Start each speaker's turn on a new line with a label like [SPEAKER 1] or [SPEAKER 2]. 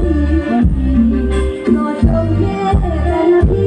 [SPEAKER 1] พี่ก็อย่แต่ลพี